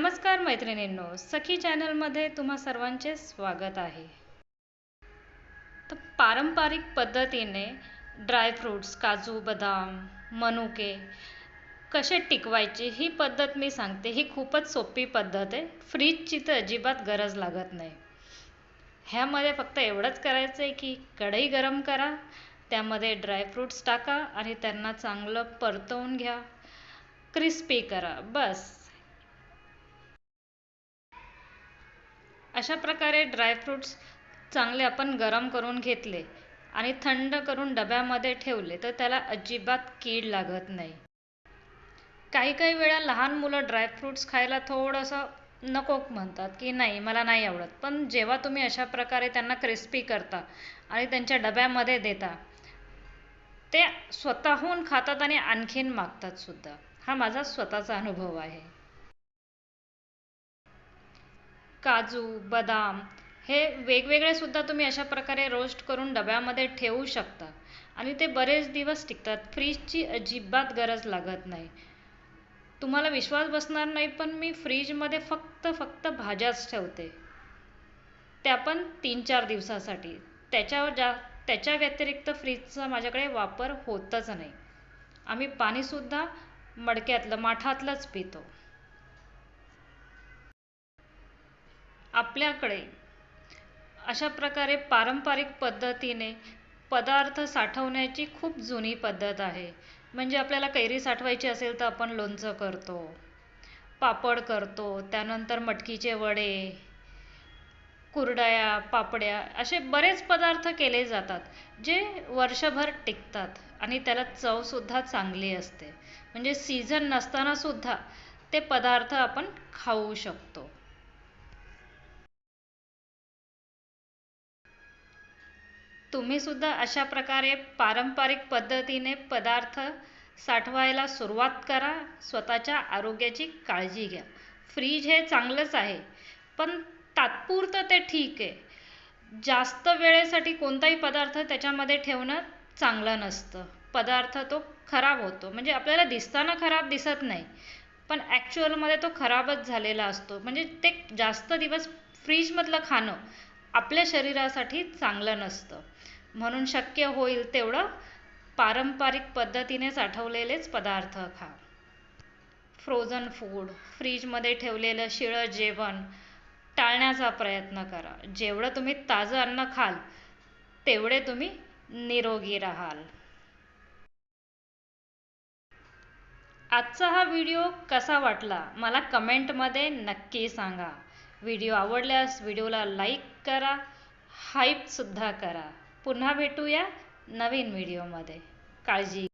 नमस्कार मैत्रिणींनो सखी चॅनलमध्ये तुम्हा सर्वांचे स्वागत आहे. तर पारंपरिक पद्धतीने ड्रायफ्रूट्स काजू बदाम मनुके कसे टिकवायचे ही पद्धत मी सांगते. ही खूपच सोपी पद्धत आहे. फ्रीजची तर अजिबात गरज लागत नाही. ह्यामध्ये फक्त एवढंच करायचं आहे की कढई गरम करा त्यामध्ये ड्रायफ्रूट्स टाका आणि त्यांना चांगलं परतवून घ्या. क्रिस्पी करा. बस. अशा प्रकारे ड्रायफ्रूट्स चांगले आपण गरम करून घेतले आणि थंड करून डब्यामध्ये ठेवले तर त्याला अजिबात कीड लागत नाही. काही काही वेळा लहान मुलं ड्रायफ्रूट्स खायला थोडंसं नको म्हणतात की नाही मला नाही आवडत. पण जेव्हा तुम्ही अशा प्रकारे त्यांना क्रिस्पी करता आणि त्यांच्या डब्यामध्ये देता ते स्वतःहून खातात आणि आणखीन मागतात सुद्धा. हा माझा स्वतःचा अनुभव आहे. काजू बदाम हे वेगवेगळे सुद्धा तुम्ही अशा प्रकारे रोस्ट करून डब्यामध्ये ठेवू शकता. आणि ते बरेच दिवस टिकतात. फ्रीजची अजिबात गरज लागत नाही. तुम्हाला विश्वास बसणार नाही पण मी फ्रीजमध्ये फक्त फक्त भाज्याच ठेवते. त्या पण तीन चार दिवसासाठी. त्याच्यावर जा त्याच्या व्यतिरिक्त फ्रीजचा माझ्याकडे वापर होतच नाही. आम्ही पाणीसुद्धा मडक्यातलं माठातलंच पितो. आपल्याकडे. अशा प्रकारे पारंपरिक पद्धतीने पदार्थ साठवण्याची खूप जुनी पद्धत आहे. म्हणजे आपल्याला कैरी साठवायची असेल तर आपण लोणचं करतो पापड करतो त्यानंतर मटकीचे वडे कुरडया पापड्या असे बरेच पदार्थ केले जातात जे वर्षभर टिकतात आणि त्याला चवसुद्धा चांगली असते. म्हणजे सीझन नसतानासुद्धा ते पदार्थ आपण खाऊ शकतो. तुम्ही सुद्धा अशा प्रकारे पारंपरिक पद्धतीने पदार्थ साठवायला सुरुवात करा स्वतःच्या आरोग्याची काळजी घ्या. फ्रीज हे चांगलंच आहे पण तात्पुरतं ते ठीक आहे. जास्त वेळेसाठी कोणताही पदार्थ त्याच्यामध्ये ठेवणं चांगलं नसतं. पदार्थ तो खराब होतो. म्हणजे आपल्याला दिसताना खराब दिसत नाही पण ॲक्च्युअलमध्ये तो खराबच झालेला असतो. म्हणजे ते जास्त दिवस फ्रीजमधलं खाणं आपल्या शरीरासाठी चांगलं नसतं. म्हणून शक्य होईल तेवढं पारंपरिक पद्धतीने साठवलेलेच पदार्थ खा. फ्रोझन फूड फ्रीजमध्ये ठेवलेलं शिळं जेवण टाळण्याचा प्रयत्न करा. जेवढं तुम्ही ताजं अन्न खाल तेवढे तुम्ही निरोगी राहाल. आजचा हा व्हिडिओ कसा वाटला मला कमेंटमध्ये नक्की सांगा. व्हिडिओ आवडल्यास व्हिडिओला लाईक करा हाईपसुद्धा करा. पुन्हा भेटूया नवीन व्हिडिओमध्ये. काळजी